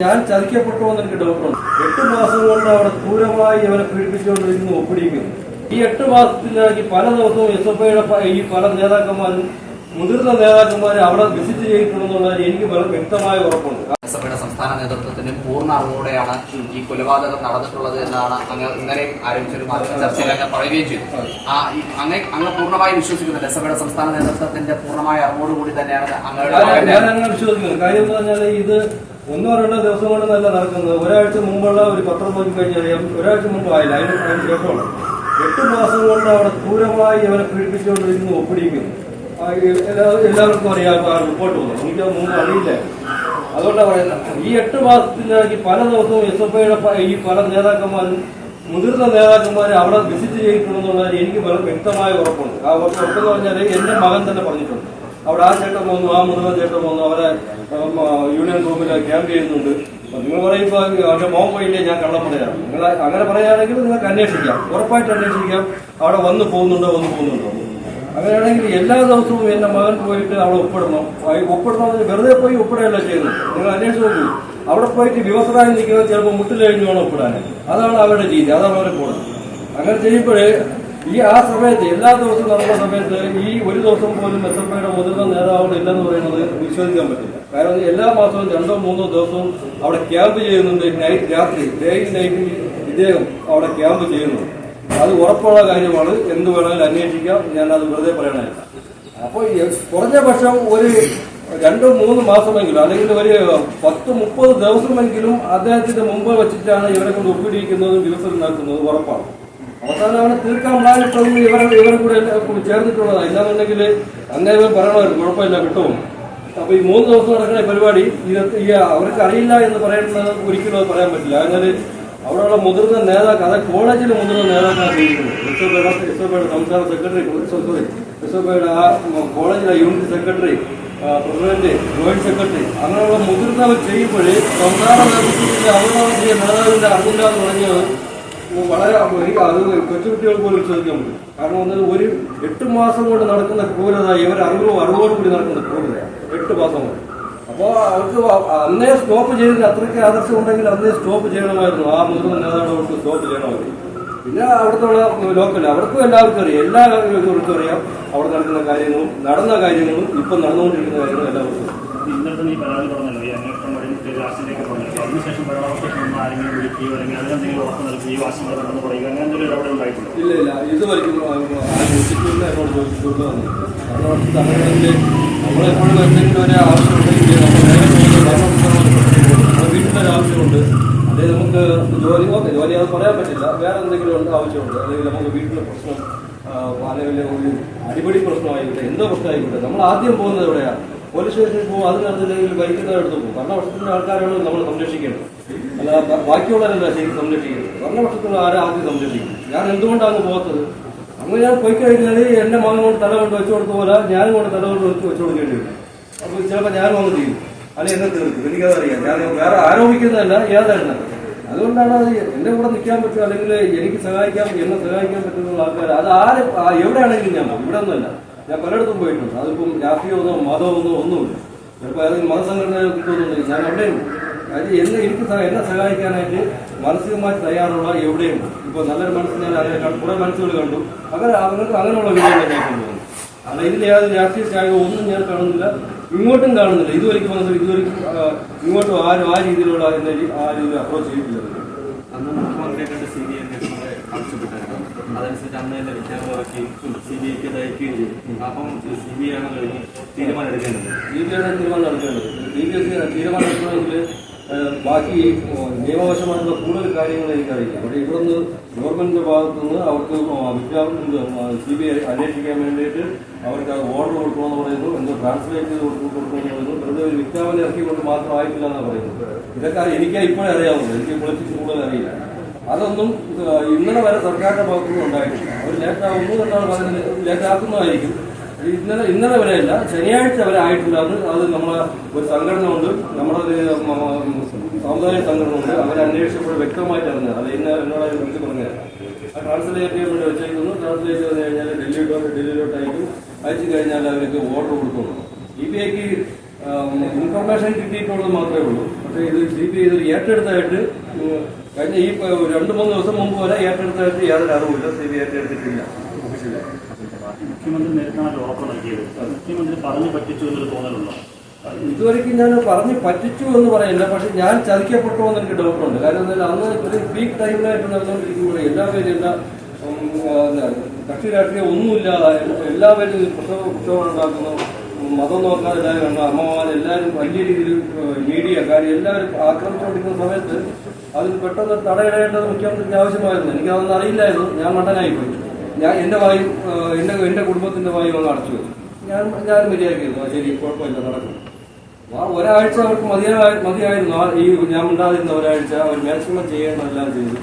ഞാൻ ചതിക്കപ്പെട്ടു എന്ന് എനിക്ക് ഡൗട്ടുണ്ട് എട്ട് മാസം കൊണ്ട് അവിടെ ക്രൂരമായി അവരെ പീഡിപ്പിച്ചുകൊണ്ടിരിക്കുന്നു ഒപ്പിടിക്കുന്നു. ഈ എട്ട് മാസത്തിനിടയ്ക്ക് പല ദിവസവും എസ് എഫ് ഐയുടെ ഈ പല നേതാക്കന്മാരും മുതിർന്ന നേതാക്കന്മാരെ അവിടെ വിസിറ്റ് ചെയ്തിട്ടുണ്ടെന്നുള്ളത് എനിക്ക് വളരെ വ്യക്തമായ ഉറപ്പുണ്ട്. സഭയുടെ സംസ്ഥാന നേതൃത്വത്തിന് പൂർണ അറിവോടെയാണ് ഈ കൊലപാതകം നടന്നിട്ടുള്ളത് എന്നാണ് അങ്ങ് ഇന്നലെ ആരംഭിച്ച ഒരു മാധ്യമ ചർച്ചയിൽ അങ്ങ് പറയുകയും ചെയ്തു. ആ അങ്ങ് അങ്ങ് പൂർണമായി വിശ്വസിക്കുന്നുണ്ട് സഭയുടെ സംസ്ഥാന നേതൃത്വത്തിന്റെ പൂർണമായ അറിവോടുകൂടി തന്നെയാണ് അങ്ങയുടെ ഞാൻ- അങ്ങനെ വിശ്വസിക്കുന്നത് കാര്യം പറഞ്ഞാൽ ഇത് ഒന്നോ രണ്ടോ ദിവസം കൊണ്ടൊന്നല്ല നടക്കുന്നത്. ഒരാഴ്ച മുമ്പുള്ള ഒരു പത്രം നോക്കി കഴിഞ്ഞറിയാം. ഒരാഴ്ച മുമ്പ് ആയില്ല. അതിന് ശേഷമാണ് എട്ട് മാസം കൊണ്ട് അവിടെ ക്രൂരമായി അവരെ പീഡിപ്പിച്ചുകൊണ്ടിരിക്കുന്നു ഒപ്പിടിക്കുന്നു. എല്ലാവർക്കും അറിയാം റിപ്പോർട്ട് വന്നു. എനിക്ക് മുമ്പ് അറിയില്ല. അതുകൊണ്ടാണ് പറയുന്നത്. ഈ എട്ട് മാസത്തിനിടയ്ക്ക് പല ദിവസവും എസ് എഫ് ഐയുടെ ഈ പല നേതാക്കന്മാരും മുതിർന്ന നേതാക്കന്മാരെ അവിടെ വിസിറ്റ് ചെയ്തിട്ടുണ്ടെന്നുള്ളത് എനിക്ക് വളരെ വ്യക്തമായ ഉറപ്പുണ്ട്. ആ ഉറപ്പെന്ന് പറഞ്ഞാൽ എന്റെ മകൻ തന്നെ പറഞ്ഞിട്ടുണ്ട്. അവിടെ ആ ചേട്ടൻ വന്നു ആ മുതിർന്ന ചേട്ടൻ വന്നു അവരെ യൂണിയൻ റൂമിൽ ക്യാമ്പ് ചെയ്യുന്നുണ്ട്. നിങ്ങൾ പറയുമ്പോൾ അവരുടെ മോൻ പോയില്ലേ ഞാൻ കള്ളം പറയാം നിങ്ങൾ അങ്ങനെ പറയുകയാണെങ്കിൽ നിങ്ങൾക്ക് അന്വേഷിക്കാം. ഉറപ്പായിട്ട് അന്വേഷിക്കാം. അവിടെ വന്നു പോകുന്നുണ്ടോ വന്നു പോകുന്നുണ്ടോ. അങ്ങനെയാണെങ്കിൽ എല്ലാ ദിവസവും എന്റെ മകൻ പോയിട്ട് അവിടെ ഒപ്പിടണം. ഒപ്പിടണം വെറുതെ പോയി ഒപ്പിടുകയല്ല ചെയ്യുന്നത്. നിങ്ങൾ അന്വേഷിച്ച് നോക്കൂ. അവിടെ പോയിട്ട് വിവസറായി നിൽക്കുന്നത് ചിലപ്പോൾ മുട്ടിലഴിഞ്ഞു വേണം ഒപ്പിടാൻ. അതാണ് അവരുടെ രീതി അതാണ് അവരെ കൂടുതൽ അങ്ങനെ ചെയ്യുമ്പോഴേ ഈ ആ സമയത്ത് എല്ലാ ദിവസവും നടന്ന സമയത്ത് ഈ ഒരു ദിവസം പോലും എസ് എഫ് ഐയുടെ മുതിർന്ന നേതാവുകൾ ഇല്ലെന്ന് പറയുന്നത് വിശ്വസിക്കാൻ പറ്റില്ല. കാരണം എല്ലാ മാസവും രണ്ടോ മൂന്നോ ദിവസവും അവിടെ ക്യാമ്പ് ചെയ്യുന്നുണ്ട് നൈറ്റ് രാത്രി ഡേ നൈറ്റ് ഇദ്ദേഹം അവിടെ ക്യാമ്പ് ചെയ്യുന്നു. അത് ഉറപ്പുള്ള കാര്യമാണ്. എന്ത് വേണമെങ്കിലും അന്വേഷിക്കാം. ഞാൻ അത് വെറുതെ പറയണേ അപ്പോൾ കുറഞ്ഞ പക്ഷം ഒരു രണ്ടോ മൂന്ന് മാസമെങ്കിലും അല്ലെങ്കിൽ ഒരു പത്ത് മുപ്പത് ദിവസമെങ്കിലും അദ്ദേഹത്തിന്റെ മുമ്പ് വെച്ചിട്ടാണ് ഇവരെ കൊണ്ട് ഒപ്പിടിയിക്കുന്നതും ദിവസം നടക്കുന്നതും ഉറപ്പാണ്. അവസാനം തീർക്കാൻ പ്ലാനിട്ടതും ഇവരെ ഇവരെ കൂടെ ചേർന്നിട്ടുള്ളതാണ്. ഇല്ലാന്നുണ്ടെങ്കിൽ അന്നേരം പറയണമായിരുന്നു. കുഴപ്പമില്ല കിട്ടും. അപ്പൊ ഈ മൂന്ന് ദിവസം നടക്കുന്ന പരിപാടി ഈ അവർക്ക് അറിയില്ല എന്ന് പറയുന്നത് ഒരിക്കലും അത് പറയാൻ പറ്റില്ല. അതിനാൽ അവിടെയുള്ള മുതിർന്ന നേതാക്കൾ അതായത് കോളേജിലെ മുതിർന്ന നേതാക്കളാണ് സംസ്ഥാന സെക്രട്ടറി സോറി ഐയുടെ ആ കോളേജിലെ unit secretary president joint secretary അങ്ങനെയുള്ള മുതിർന്നവർ ചെയ്യുമ്പോഴേ സംസ്ഥാന നേതൃത്വത്തിന്റെ അവതാരത്തിന്റെ നേതാവിന്റെ അറിവില്ല എന്ന് പറഞ്ഞത് വളരെ അത് കൊച്ചുകുട്ടികൾ പോലും പറ്റും കാരണം ഒന്നത് ഒരു എട്ട് മാസം കൊണ്ട് നടക്കുന്ന ക്രൂരത ഇവർ അറിവോ അറിവോട് കൂടി നടക്കുന്ന ക്രൂരത. എട്ട് മാസം കൊണ്ട്. അപ്പോൾ അവർക്ക് അന്നേ സ്റ്റോപ്പ് ചെയ്തതിന് അത്രയ്ക്ക് ആദർശം ഉണ്ടെങ്കിൽ അന്നേ സ്റ്റോപ്പ് ചെയ്യണമായിരുന്നു. ആ മുതിർന്ന നേതാക്കൾക്ക് സ്റ്റോപ്പ് ചെയ്യണമായിരുന്നു പിന്നെ അവിടുത്തെ ലോക്കൽ അവർക്കും എല്ലാവർക്കും അറിയാം. എല്ലാ ഇവർക്കും അറിയാം. അവിടെ നടക്കുന്ന കാര്യങ്ങളും നടന്ന കാര്യങ്ങളും ഇപ്പം നടന്നുകൊണ്ടിരിക്കുന്ന കാര്യങ്ങളും എല്ലാവർക്കും. ഇന്നത്തെ നീ പരാതി പറഞ്ഞല്ലോ. ഈ അന്വേഷണം വഴി ലാസ്റ്റിലേക്ക് പറഞ്ഞല്ലോ അതിനുശേഷം പരാമർശം ഒന്ന് ആരെങ്കിലും വിളിക്കുകയോ അല്ലെങ്കിൽ അതിനെന്തെങ്കിലും ഉറപ്പ് നൽകുകയോ ആശങ്ക കടന്നു പറയുക അങ്ങനെ എന്തെങ്കിലും ഇടപെടൽ ഉണ്ടായിട്ടുണ്ടോ? ഇല്ല ഇല്ല. കാരണം സമയങ്ങളിൽ നമ്മളെപ്പോഴും എന്തെങ്കിലും ഒരു ആവശ്യമുണ്ടെങ്കിൽ നമ്മൾ നേരെ വീട്ടിലൊരു ആവശ്യമുണ്ട്. അല്ലെങ്കിൽ നമുക്ക് ജോലി ഓക്കെ ജോലി അത് പറയാൻ പറ്റില്ല. വേറെ എന്തെങ്കിലും ഉണ്ട് ആവശ്യമുണ്ട്. അല്ലെങ്കിൽ നമുക്ക് വീട്ടിലെ പ്രശ്നം അല്ലെങ്കിൽ ഒരു അടിപൊളി പ്രശ്നമായിക്കോട്ടെ എന്തോ പ്രശ്നമായിക്കോട്ടെ. നമ്മൾ ആദ്യം പോകുന്നത് എവിടെയാണ്? പോലീസ് സ്റ്റേഷനിൽ പോകും അതിനകത്തില്ലെങ്കിൽ നടന്നില്ലെങ്കിൽ എടുത്ത് പോകും. ഭരണപക്ഷത്തിന്റെ ആൾക്കാരാണ് നമ്മൾ സംരക്ഷിക്കേണ്ടത് അല്ല ബാക്കിയുള്ളവരല്ല ശരിക്കും സംരക്ഷിക്കുന്നത്? ഭരണപക്ഷത്തിലുള്ള ആരെ ആദ്യം സംരക്ഷിക്കും? ഞാൻ എന്തുകൊണ്ടാണ് പോകാത്തത്? അങ്ങനെ ഞാൻ പോയി കഴിഞ്ഞാൽ എന്റെ മകൻ കൊണ്ട് തല കൊണ്ട് വെച്ചു കൊടുത്ത പോലെ ഞാനും കൊണ്ട് തല കൊണ്ട് വെച്ച് വെച്ചു കൊടുക്കേണ്ടി വരും. അപ്പോൾ ചിലപ്പോൾ ഞാനും അങ്ങ് ചെയ്യും അല്ലെ എന്നെ തീർക്കും. എനിക്കതറിയാം. ഞാൻ വേറെ ആരോപിക്കുന്നതല്ല ഏതായിരുന്നു? അതുകൊണ്ടാണ് അത് എന്റെ കൂടെ നിൽക്കാൻ പറ്റും അല്ലെങ്കിൽ എനിക്ക് സഹായിക്കാൻ എന്നെ സഹായിക്കാൻ പറ്റുന്ന ആൾക്കാർ അത് ആര് എവിടെയാണെങ്കിലും ഞാൻ ഇവിടെ ഒന്നുമല്ല ഞാൻ പലയിടത്തും പോയിട്ടുണ്ട്. അതിപ്പം രാഷ്ട്രീയമൊന്നോ മതമൊന്നോ ഒന്നുമില്ല. ചിലപ്പോൾ ഏതെങ്കിലും മതസംഘടന കിട്ടുമെന്നുണ്ടെങ്കിൽ ഞാൻ അവിടെയുണ്ട്. കാര്യം എന്നെ എനിക്ക് എന്നെ സഹായിക്കാനായിട്ട് മാനസികമായി തയ്യാറുള്ള എവിടെയും ഇപ്പോൾ നല്ലൊരു മനസ്സിനെ കുറേ മനസ്സുകൾ കണ്ടു. അങ്ങനെ അവർക്ക് അങ്ങനെയുള്ള വിജയങ്ങൾ ഞാൻ കൊണ്ടുപോകുന്നു. അല്ല ഇതിൽ യാതൊരു രാഷ്ട്രീയ ത്യാഗം ഒന്നും ഞാൻ കാണുന്നില്ല. ഇങ്ങോട്ടും കാണുന്നില്ല. ഇതുവരെക്കും വന്നിട്ട് ഇതുവരെയ്ക്കും ഇങ്ങോട്ടും ആരും ആ രീതിയിലുള്ള എന്നെ ആ രീതിയിൽ അപ്രോച്ച് ചെയ്തിട്ടില്ല അന്ന് മുഖ്യമന്ത്രിയെ കണ്ട് സി ബി ഐ അന്വേഷണങ്ങളെ ആവശ്യപ്പെട്ടായിരുന്നു അതനുസരിച്ച് അന്ന് തന്നെ വിജ്ഞാപനം ഇറക്കുകയും സി ബി ഐക്ക് അയക്കുകയും ചെയ്തു അപ്പം സി ബി ഐ ആണ് കഴിഞ്ഞ് തീരുമാനം എടുക്കേണ്ടത്. സി ബി ഐയുടെ തീരുമാനം എടുക്കേണ്ടത് സി ബി എസ് തീരുമാനം എടുക്കണമെങ്കിൽ ബാക്കി നിയമവശമായിട്ടുള്ള കൂടുതൽ കാര്യങ്ങൾ എനിക്കറിയില്ല. പക്ഷേ ഇവിടുന്ന് ഗവൺമെന്റിന്റെ ഭാഗത്തു നിന്ന് അവർക്ക് വിജ്ഞാപനം സി ബി ഐ അന്വേഷിക്കാൻ വേണ്ടിയിട്ട് അവർക്ക് ഓർഡർ കൊടുക്കണമെന്ന് പറയുന്നു. എന്തോ ട്രാൻസ്ലേറ്റ് ചെയ്ത് കൊടുക്കും- കൊടുക്കണമെന്ന് പറയുന്നു വെറുതെ ഒരു വിജ്ഞാപനം ഇറക്കിക്കൊണ്ട് മാത്രം ആയിട്ടില്ല എന്നാണ് പറയുന്നത്. ഇതൊക്കെ എനിക്ക് ഇപ്പോഴേ അറിയാവുന്നത്. എനിക്ക് പൊളിറ്റിക്സ് കൂടുതൽ അറിയില്ല. അതൊന്നും ഇന്നലെ വരെ സർക്കാരിന്റെ ഭാഗത്തുനിന്ന് ഉണ്ടായിട്ടില്ല. അവർ ലേറ്റാകുന്നു എന്നാണ് പറയുന്നത്. ലേറ്റാക്കുന്നതായിരിക്കും ഇന്നലെ ഇന്നലെ വരെയല്ല. ശനിയാഴ്ച വരെ ആയിട്ടില്ല അത് അത് നമ്മളെ ഒരു സംഘടന ഉണ്ട് നമ്മുടെ ഒരു മ- മ- സമുദായ സംഘടന ഉണ്ട് അവരെ അന്വേഷിച്ചപ്പോൾ വ്യക്തമായിട്ട് അറിഞ്ഞത്. അത് ഇന്ന് എന്നോട് വിളിച്ച് പറഞ്ഞത്. ആ ട്രാൻസ്ലേറ്റ് ചെയ്യാൻ വേണ്ടി വെച്ചേക്കുന്നു. ട്രാൻസ്ലേറ്റ് ചെയ്ത് കഴിഞ്ഞാൽ ഡൽഹിയിലോട്ട് ഡൽഹിയിലോട്ട് അയക്കും അയച്ചു കഴിഞ്ഞാൽ അവർക്ക് ഓർഡർ കൊടുക്കുന്നു. ഇ പി ഐക്ക് ഇൻഫർമേഷൻ കിട്ടിയിട്ടുള്ളത് മാത്രമേ ഉള്ളൂ. പക്ഷേ ഇത് സി പി ഐ ഏറ്റെടുത്തായിട്ട് കഴിഞ്ഞ ഈ രണ്ട് മൂന്ന് ദിവസം മുമ്പ് വരെ ഏറ്റെടുത്തായിട്ട് യാതൊരു അറിവില്ല സി ബി ഏറ്റെടുത്തിട്ടില്ല മുഖ്യമന്ത്രി നേരിട്ടാണ് ഓഫർ നൽകിയത്. മുഖ്യമന്ത്രി പറഞ്ഞു പറ്റിച്ചു എന്നൊരു തോന്നലുണ്ടോ? ഇതുവരെയ്ക്കും ഞാൻ പറഞ്ഞു പറ്റിച്ചു എന്ന് പറയില്ല പക്ഷെ ഞാൻ ചതിക്കപ്പെട്ടു എന്ന് എനിക്ക് ഡൗട്ടുണ്ട് കാരണം എന്താ അന്ന് ഒരു പീക്ക് ടൈമിലായിട്ട് നടന്നുകൊണ്ടിരിക്കുമ്പോൾ എല്ലാവരും എല്ലാ കക്ഷി രാഷ്ട്രീയം ഒന്നുമില്ലാതായിരുന്നു എല്ലാവരും പ്രസവ പ്രക്ഷോഭം ഉണ്ടാക്കുന്നു. മതം നോക്കാതെ എല്ലാവരും കണ്ടു അമ്മമാരെല്ലാവരും വലിയ രീതിയിൽ മീഡിയ കാര്യം എല്ലാവരും ആക്രമിച്ചുകൊണ്ടിരിക്കുന്ന സമയത്ത് അതിൽ പെട്ടെന്ന് തടയിടേണ്ടത് മുഖ്യമന്ത്രിക്ക് ആവശ്യമായിരുന്നു. എനിക്കതൊന്നും അറിയില്ലായിരുന്നു. ഞാൻ മണ്ടനായി പോയി ഞാൻ എന്റെ വായും എന്റെ എന്റെ കുടുംബത്തിന്റെ വായും ഒന്ന് അടച്ചു വെച്ചു. ഞാൻ ഞാൻ മര്യാദയ്ക്കായിരുന്നു. ശരി കുഴപ്പമില്ല നടക്കും. ആ ഒരാഴ്ച അവർക്ക് മതിയായ മതിയായിരുന്നു. ഈ ഞാൻ ഉണ്ടാതിരുന്ന ഒരാഴ്ച അവർ മാക്സിമം ചെയ്യേണ്ടതെല്ലാം ചെയ്തു.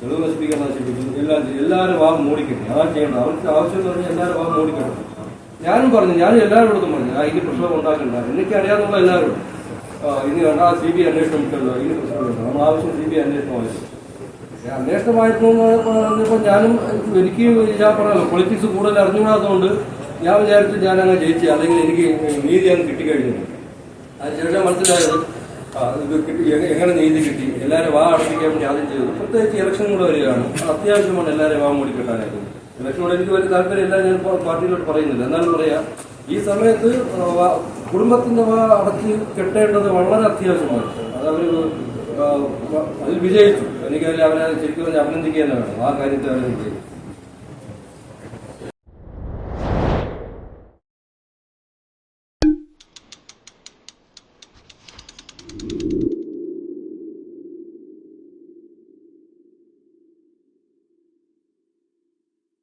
തെളിവ് നശിപ്പിക്കാൻ നശിപ്പിക്കുന്നു എല്ലാം ചെയ്തു. എല്ലാവരും വാ മൂടിക്കട്ടെ. അതാണ് ചെയ്യേണ്ടത്. അവർക്ക് ആവശ്യം എന്ന് പറഞ്ഞാൽ എല്ലാവരും വാ മൂടിക്കണം ഞാനും പറഞ്ഞു ഞാനും എല്ലാവരോടും പറഞ്ഞു ആ ഇനി പ്രശ്നം ഉണ്ടാക്കണ്ട. എനിക്ക് അറിയാവുന്ന എല്ലാവരും ആ, ഇനി വേണ്ട ആ സി ബി അന്വേഷണം വിട്ടല്ലോ ഇനി പ്രശ്നം വേണ്ട നമ്മൾ ആവശ്യം സി ബി അന്വേഷണം അന്വേഷണമായിരുന്നു അന്വേഷണമായിരുന്നു ഞാനും എനിക്ക് ഞാൻ പറഞ്ഞല്ലോ പൊളിറ്റിക്സ് കൂടുതൽ അറിഞ്ഞുകൂടാത്തതുകൊണ്ട് ഞാൻ വിചാരിച്ചു ഞാൻ അങ്ങ് ജയിച്ചു അല്ലെങ്കിൽ എനിക്ക് നീതി അങ്ങ് കിട്ടിക്കഴിഞ്ഞു. അതിനുശേഷം മനസ്സിലായത് എങ്ങനെ നീതി കിട്ടി? എല്ലാവരും വാ അടപ്പിക്കാൻ വേണ്ടി ആദ്യം ചെയ്തു. പ്രത്യേകിച്ച് ഇലക്ഷൻ കൂടെ വരികയാണ്. അത് അത്യാവശ്യമാണ് എല്ലാവരും വാ മൂടി കിട്ടാനായിട്ട് ഇലക്ഷനോട് എനിക്ക് വലിയ താല്പര്യമില്ല ഞാൻ പാർട്ടിയിലോട്ട് പറയുന്നില്ല. എന്നാലും പറയാം ഈ സമയത്ത് കുടുംബത്തിന്റെ വാ അടച്ച് കെട്ടേണ്ടത് വളരെ അത്യാവശ്യമാണ്. അത് അവർ അതിൽ വിജയിച്ചു. എനിക്ക് അതിൽ അവരെ ശരിക്കും അഭിനന്ദിക്കുക തന്നെ വേണം. ആ കാര്യത്തെ അവരെ വിജയിച്ചു.